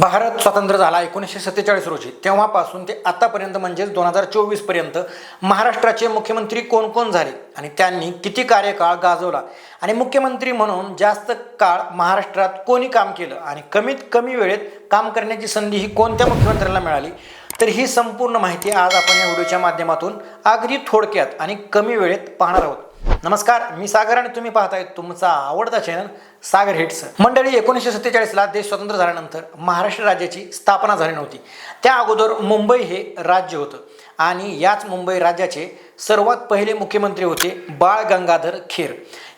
भारत स्वतंत्र झाला एकोणीसशे सत्तेचाळीस रोजी. तेव्हापासून ते आतापर्यंत म्हणजेच दोन हजार चोवीसपर्यंत महाराष्ट्राचे मुख्यमंत्री कोण कोण झाले? आणि त्यांनी किती कार्यकाळ गाजवला? आणि मुख्यमंत्री म्हणून जास्त काळ महाराष्ट्रात कोणी काम केलं? आणि कमीत कमी वेळेत काम करण्याची संधी ही कोणत्या मुख्यमंत्र्यांना मिळाली? तर ही संपूर्ण माहिती आज आपण या व्हिडिओच्या माध्यमातून अगदी थोडक्यात आणि कमी वेळेत पाहणार आहोत. नमस्कार मी सागर आणि तुम्ही पाहताय तुमचा आवडता चॅनल सागर हिट्स मंडळी एकोणीसशे सत्तेचाळीसला देश स्वतंत्र झाल्यानंतर महाराष्ट्र राज्याची स्थापना झाली नव्हती. त्या अगोदर मुंबई हे राज्य होतं आणि याच मुंबई राज्याचे सर्वात पहिले मुख्यमंत्री होते बाळ गंगाधर खेर.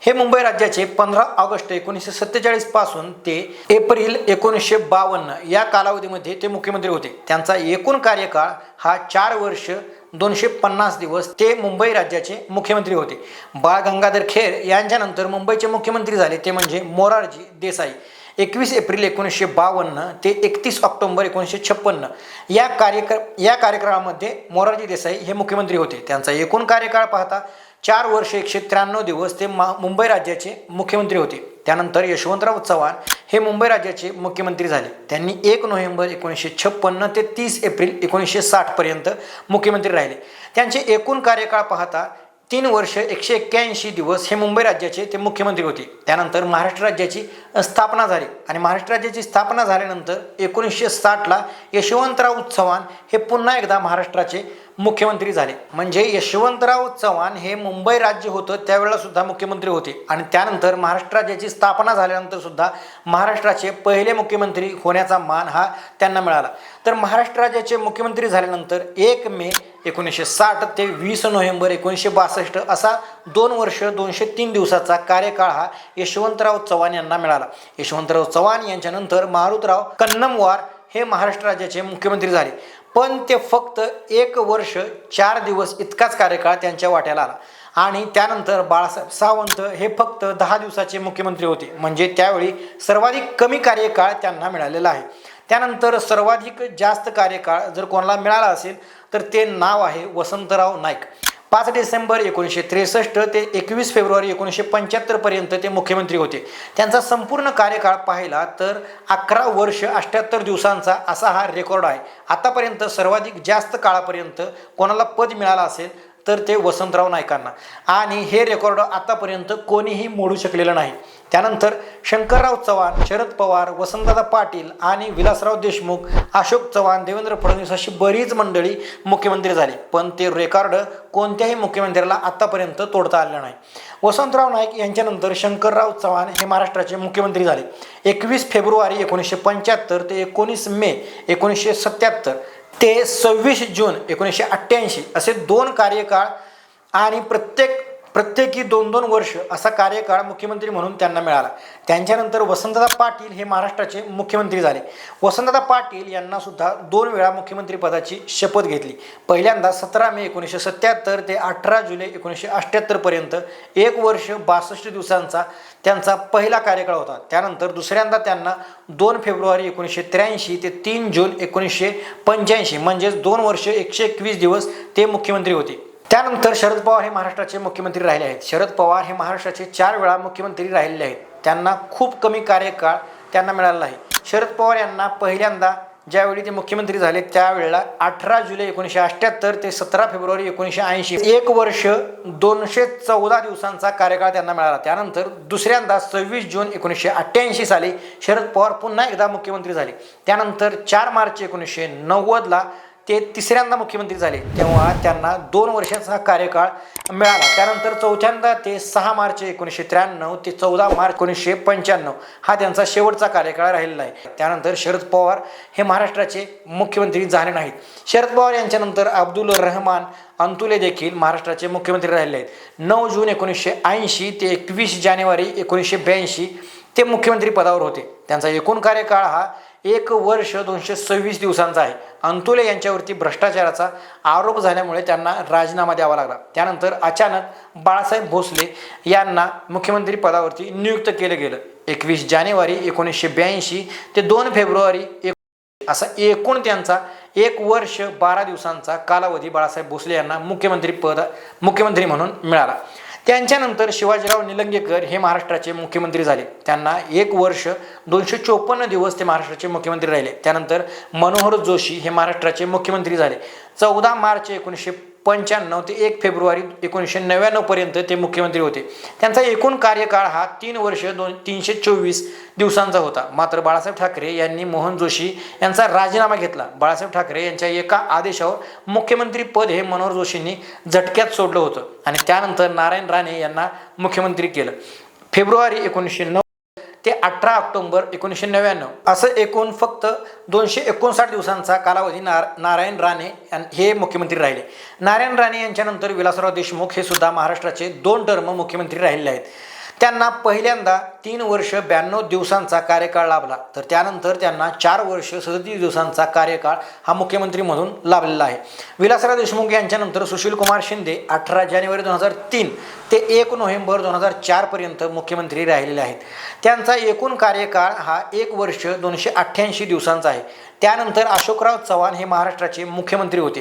हे मुंबई राज्याचे पंधरा ऑगस्ट एकोणीसशे सत्तेचाळीसपासून ते एप्रिल एकोणीसशे बावन्न या कालावधीमध्ये ते मुख्यमंत्री होते. त्यांचा एकूण कार्यकाळ हा चार वर्ष दोनशे पन्नास दिवस ते मुंबई राज्याचे मुख्यमंत्री होते. बाळ गंगाधर खेर यांच्यानंतर मुंबईचे मुख्यमंत्री झाले ते म्हणजे मोरारजी देसाई. एकवीस एप्रिल एकोणीसशे बावन्न ते एकतीस ऑक्टोंबर एकोणीसशे छप्पन्न. या कार्यक्र या कार्यक्रमामध्ये मोरारजी देसाई हे मुख्यमंत्री होते. त्यांचा एकूण कार्यकाळ पाहता चार वर्ष एकशे त्र्याण्णव दिवस ते मा मुंबई राज्याचे मुख्यमंत्री होते. त्यानंतर यशवंतराव चव्हाण हे मुंबई राज्याचे मुख्यमंत्री झाले. त्यांनी एक नोव्हेंबर एकोणीसशे छप्पन्न ते तीस एप्रिल एकोणीसशे साठपर्यंत मुख्यमंत्री राहिले. त्यांचे एकूण कार्यकाळ पाहता तीन वर्ष एकशे एक्क्याऐंशी दिवस हे मुंबई राज्याचे ते मुख्यमंत्री होते. त्यानंतर महाराष्ट्र राज्याची स्थापना झाली आणि महाराष्ट्र राज्याची स्थापना झाल्यानंतर एकोणीसशे साठला यशवंतराव चव्हाण हे पुन्हा एकदा महाराष्ट्राचे मुख्यमंत्री झाले. म्हणजे यशवंतराव चव्हाण हे मुंबई राज्य होतं त्यावेळेला सुद्धा मुख्यमंत्री होते. आणि त्यानंतर महाराष्ट्र राज्याची स्थापना झाल्यानंतर सुद्धा महाराष्ट्राचे पहिले मुख्यमंत्री होण्याचा मान हा त्यांना मिळाला. तर महाराष्ट्र राज्याचे मुख्यमंत्री झाल्यानंतर एक मे एकोणीसशे साठ ते वीस नोव्हेंबर एकोणीसशे बासष्ट असा दोन वर्ष दोनशे तीन दिवसाचा कार्यकाळ हा यशवंतराव चव्हाण यांना मिळाला. यशवंतराव चव्हाण यांच्यानंतर मारुतराव कन्नमवार हे महाराष्ट्र राज्याचे मुख्यमंत्री झाले. पण ते फक्त एक वर्ष चार दिवस इतकाच कार्यकाळ त्यांच्या वाट्याला आला. आणि त्यानंतर बाळासाहेब सावंत हे फक्त दहा दिवसाचे मुख्यमंत्री होते. म्हणजे त्यावेळी सर्वाधिक कमी कार्यकाळ त्यांना मिळालेला आहे. त्यानंतर सर्वाधिक जास्त कार्यकाळ जर कोणाला मिळाला असेल तर ते नाव आहे वसंतराव नाईक. पाच डिसेंबर एकोणीसशे त्रेसष्ट ते एकवीस फेब्रुवारी एकोणीसशे पंच्याहत्तरपर्यंत ते मुख्यमंत्री होते. त्यांचा संपूर्ण कार्यकाळ पाहिला तर अकरा वर्ष अठ्ठ्याहत्तर दिवसांचा असा हा रेकॉर्ड आहे. आतापर्यंत सर्वाधिक जास्त काळापर्यंत कोणाला पद मिळालं असेल तर ते वसंतराव नायकांना आणि हे रेकॉर्ड आतापर्यंत कोणीही मोडू शकलेलं नाही. त्यानंतर शंकरराव चव्हाण शरद पवार वसंतदादा पाटील आणि विलासराव देशमुख अशोक चव्हाण देवेंद्र फडणवीस अशी बरीच मंडळी मुख्यमंत्री झाली. पण ते रेकॉर्ड कोणत्याही मुख्यमंत्र्याला आत्तापर्यंत तोडता आलेलं नाही. वसंतराव नाईक यांच्यानंतर शंकरराव चव्हाण हे महाराष्ट्राचे मुख्यमंत्री झाले. एकवीस फेब्रुवारी एकोणीसशे पंच्याहत्तर ते एकोणीस मे एकोणीसशे सत्याहत्तर ते सव्वीस जून एकोणीसशे अठ्ठ्याऐंशी असे दोन कार्यकाळ आणि प्रत्येक प्रत्येकी दोन दोन वर्ष असा कार्यकाळ मुख्यमंत्री म्हणून त्यांना मिळाला. त्यांच्यानंतर वसंतदादा पाटील हे महाराष्ट्राचे मुख्यमंत्री झाले. वसंतदादा पाटील यांना सुद्धा दोन वेळा मुख्यमंत्रीपदाची शपथ घेतली. पहिल्यांदा सतरा मे एकोणीसशे सत्याहत्तर ते अठरा जुलै एकोणीसशे अठ्ठ्याहत्तरपर्यंत एक वर्ष बासष्ट दिवसांचा त्यांचा पहिला कार्यकाळ होता. त्यानंतर दुसऱ्यांदा त्यांना दोन फेब्रुवारी एकोणीसशे त्र्याऐंशी ते तीन जून एकोणीसशे पंच्याऐंशी म्हणजेच दोन वर्ष एकशे एकवीस दिवस ते मुख्यमंत्री होते. त्यानंतर शरद पवार हे महाराष्ट्राचे मुख्यमंत्री राहिले आहेत. शरद पवार हे महाराष्ट्राचे चार वेळा मुख्यमंत्री राहिलेले आहेत. त्यांना खूप कमी कार्यकाळ त्यांना मिळालेला आहे शरद पवार यांना पहिल्यांदा ज्यावेळी ते मुख्यमंत्री झाले त्यावेळेला अठरा जुलै एकोणीसशे अठ्ठ्याहत्तर ते सतरा फेब्रुवारी एकोणीसशे ऐंशी एक वर्ष दोनशे चौदा दिवसांचा कार्यकाळ त्यांना मिळाला. त्यानंतर दुसऱ्यांदा सव्वीस जून एकोणीसशे अठ्ठ्याऐंशी साली शरद पवार पुन्हा एकदा मुख्यमंत्री झाले. त्यानंतर चार मार्च एकोणीसशे नव्वदला ते तिसऱ्यांदा मुख्यमंत्री झाले तेव्हा त्यांना दोन वर्षाचा कार्यकाळ मिळाला. त्यानंतर चौथ्यांदा ते सहा मार्च एकोणीसशे त्र्याण्णव ते चौदा मार्च एकोणीसशे पंच्याण्णव हा त्यांचा शेवटचा कार्यकाळ राहिलेला आहे. त्यानंतर शरद पवार हे महाराष्ट्राचे मुख्यमंत्री झाले नाहीत. शरद पवार यांच्यानंतर अब्दुल रहमान अंतुले देखील महाराष्ट्राचे मुख्यमंत्री राहिले आहेत. नऊ जून एकोणीसशे ऐंशी ते एकवीस जानेवारी एकोणीसशे ब्याऐंशी ते मुख्यमंत्री पदावर होते. त्यांचा एकूण कार्यकाळ हा एक वर्ष दोनशे सव्वीस दिवसांचा आहे. अंतुले यांच्यावरती भ्रष्टाचाराचा आरोप झाल्यामुळे त्यांना राजीनामा द्यावा लागला. त्यानंतर अचानक बाळासाहेब भोसले यांना मुख्यमंत्री पदावरती नियुक्त केलं गेलं. एकवीस जानेवारी एकोणीसशे ब्याऐंशी ते दोन फेब्रुवारी एक असा एकूण त्यांचा एक वर्ष बारा दिवसांचा कालावधी बाळासाहेब भोसले यांना मुख्यमंत्री पद मुख्यमंत्री म्हणून मिळाला. त्यांच्यानंतर शिवाजीराव निलंगेकर हे महाराष्ट्राचे मुख्यमंत्री झाले. त्यांना एक वर्ष दोनशे चोपन्न दिवस ते महाराष्ट्राचे मुख्यमंत्री राहिले. त्यानंतर मनोहर जोशी हे महाराष्ट्राचे मुख्यमंत्री झाले. चौदा मार्च एकोणीसशे पंच्याण्णव ते एक फेब्रुवारी एकोणीसशे नव्याण्णवपर्यंत ते मुख्यमंत्री होते. त्यांचा एकूण कार्यकाळ हा तीन वर्ष दोन तीनशे चोवीस दिवसांचा होता. मात्र बाळासाहेब ठाकरे यांनी मोहन जोशी यांचा राजीनामा घेतला. बाळासाहेब ठाकरे यांच्या एका आदेशावर मुख्यमंत्री पद हे मनोहर जोशींनी झटक्यात सोडलं होतं आणि त्यानंतर नारायण राणे यांना मुख्यमंत्री केलं. फेब्रुवारी एकोणीसशे नऊ ते अठरा ऑक्टोबर एकोणीसशे नव्याण्णव. असं एकूण फक्त दोनशे एकोणसाठ दिवसांचा कालावधी नार नारायण राणे हे मुख्यमंत्री राहिले. नारायण राणे यांच्यानंतर विलासराव देशमुख हे सुद्धा महाराष्ट्राचे दोन टर्म मुख्यमंत्री राहिलेले आहेत. त्यांना पहिल्यांदा तीन वर्ष ब्याण्णव दिवसांचा कार्यकाळ लाभला. तर त्यानंतर त्यांना चार वर्ष सदतीस दिवसांचा कार्यकाळ हा मुख्यमंत्री म्हणून लाभलेला आहे. विलासराव देशमुख यांच्यानंतर सुशीलकुमार शिंदे अठरा जानेवारी दोन हजार तीन ते एक नोव्हेंबर दोन हजार चारपर्यंत मुख्यमंत्री राहिलेले आहेत. त्यांचा एकूण कार्यकाळ हा एक वर्ष दोनशे अठ्ठ्याऐंशी दिवसांचा आहे. त्यानंतर अशोकराव चव्हाण हे महाराष्ट्राचे मुख्यमंत्री होते.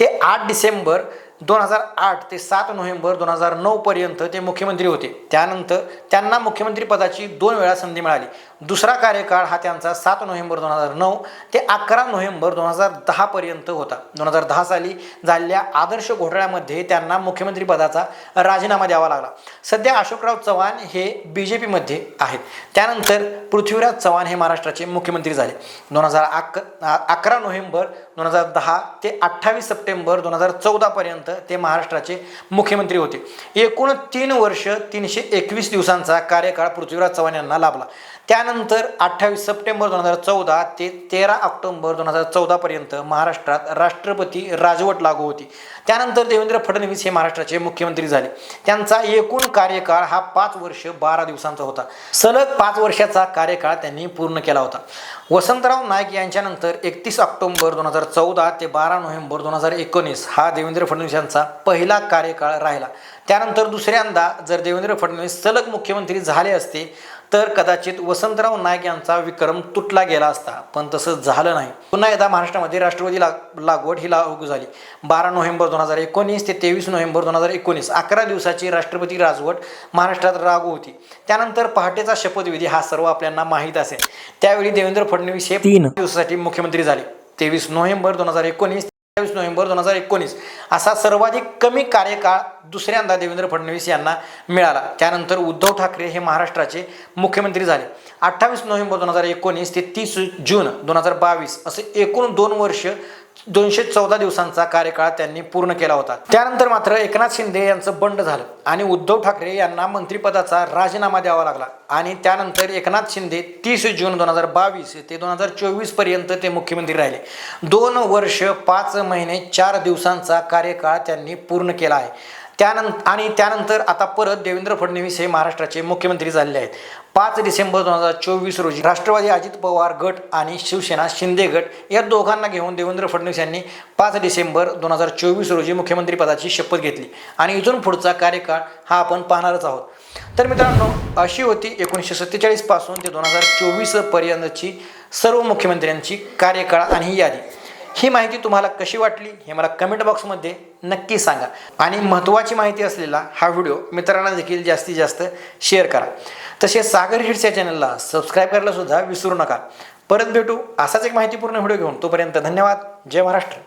ते आठ डिसेंबर दोन हजार आठ ते सात नोव्हेंबर दोन हजार नऊपर्यंत ते मुख्यमंत्री होते. त्यानंतर त्यांना मुख्यमंत्रीपदाची दोन वेळा संधी मिळाली. दुसरा कार्यकाळ हा त्यांचा सात नोव्हेंबर दोन हजार नऊ ते अकरा नोव्हेंबर दोन हजार दहापर्यंत होता. दोन हजार दहा साली झालेल्या आदर्श घोटाळ्यामध्ये त्यांना मुख्यमंत्रीपदाचा राजीनामा द्यावा लागला. सध्या अशोकराव चव्हाण हे बी जे पीमध्ये आहेत. त्यानंतर पृथ्वीराज चव्हाण हे महाराष्ट्राचे मुख्यमंत्री झाले. दोन हजार अक अकरा नोव्हेंबर दोन हजार दहा ते अठ्ठावीस सप्टेंबर दोन हजार चौदापर्यंत ते महाराष्ट्राचे मुख्यमंत्री होते. एकूण तीन वर्ष तीनशे एकवीस दिवसांचा कार्यकाळ पृथ्वीराज चव्हाण यांना लाभला. त्यानंतर त्यानंतर अठ्ठावीस सप्टेंबर दोन हजार चौदा ते तेरा ऑक्टोंबर दोन हजार चौदापर्यंत महाराष्ट्रात राष्ट्रपती राजवट लागू होती. त्यानंतर देवेंद्र फडणवीस हे महाराष्ट्राचे मुख्यमंत्री झाले. त्यांचा एकूण कार्यकाळ हा पाच वर्ष बारा दिवसांचा होता. सलग पाच वर्षाचा कार्यकाळ त्यांनी पूर्ण केला होता. वसंतराव नाईक यांच्यानंतर एकतीस ऑक्टोबर दोन हजार चौदा ते बारा नोव्हेंबर दोन हजार एकोणीस हा देवेंद्र फडणवीस यांचा पहिला कार्यकाळ राहिला. त्यानंतर दुसऱ्यांदा जर देवेंद्र फडणवीस सलग मुख्यमंत्री झाले असते तर कदाचित वसंतराव नाईक यांचा विक्रम तुटला गेला असता पण तसं झालं नाही. पुन्हा एकदा महाराष्ट्रामध्ये राष्ट्रवादी लाग लागवड ही लागू झाली. बारा नोव्हेंबर दोन हजार एकोणीस ते तेवीस नोव्हेंबर दोन हजार एकोणीस अकरा दिवसाची राष्ट्रपती राजवट महाराष्ट्रात लागू होती. त्यानंतर पहाटेचा शपथविधी हा सर्व आपल्याला माहीत असेल. त्यावेळी देवेंद्र फडणवीस हे तीन. दिवसासाठी मुख्यमंत्री झाले. तेवीस नोव्हेंबर दोन हजार एकोणीस अठ्ठावीस नोव्हेंबर दोन हजार एकोणीस असा सर्वाधिक कमी कार्यकाळ दुसऱ्यांदा देवेंद्र फडणवीस यांना मिळाला. त्यानंतर उद्धव ठाकरे हे महाराष्ट्राचे मुख्यमंत्री झाले. अठ्ठावीस नोव्हेंबर दोन हजार एकोणीस ते तीस जून दोन हजार बावीस असे एकूण दोन वर्ष दोनशे चौदा दिवसांचा कार्यकाळ त्यांनी पूर्ण केला होता. त्यानंतर मात्र एकनाथ शिंदे यांचं बंड झालं आणि उद्धव ठाकरे यांना मंत्रिपदाचा राजीनामा द्यावा लागला. आणि त्यानंतर एकनाथ शिंदे तीस जून दोन हजार बावीस ते दोन हजार चोवीसपर्यंत ते मुख्यमंत्री राहिले. दोन वर्ष पाच महिने चार दिवसांचा कार्यकाळ त्यांनी पूर्ण केला आहे. त्यानंतर आणि त्यानंतर आता परत देवेंद्र फडणवीस हे महाराष्ट्राचे मुख्यमंत्री झालेले आहेत. पाच डिसेंबर दोन हजार चोवीस रोजी राष्ट्रवादी अजित पवार गट आणि शिवसेना शिंदे गट या दोघांना घेऊन देवेंद्र फडणवीस यांनी पाच डिसेंबर दोन हजार चोवीस रोजी मुख्यमंत्रीपदाची शपथ घेतली. आणि इथून पुढचा कार्यकाळ हा आपण पाहणारच आहोत. तर मित्रांनो अशी होती एकोणीसशे सत्तेचाळीसपासून ते दोन हजार चोवीसपर्यंतची सर्व मुख्यमंत्र्यांची कार्यकाळ आणि ही यादी. ही माहिती तुम्हाला कशी वाटली हे मला कमेंट बॉक्समध्ये नक्की सांगा. आणि महत्त्वाची माहिती असलेला हा व्हिडिओ मित्रांना देखील जास्तीत जास्त शेअर करा. तसेच सागर हिट्स या चॅनलला सबस्क्राईब करायला सुद्धा विसरू नका. परत भेटू असाच एक माहितीपूर्ण व्हिडिओ घेऊन. तोपर्यंत धन्यवाद. जय महाराष्ट्र.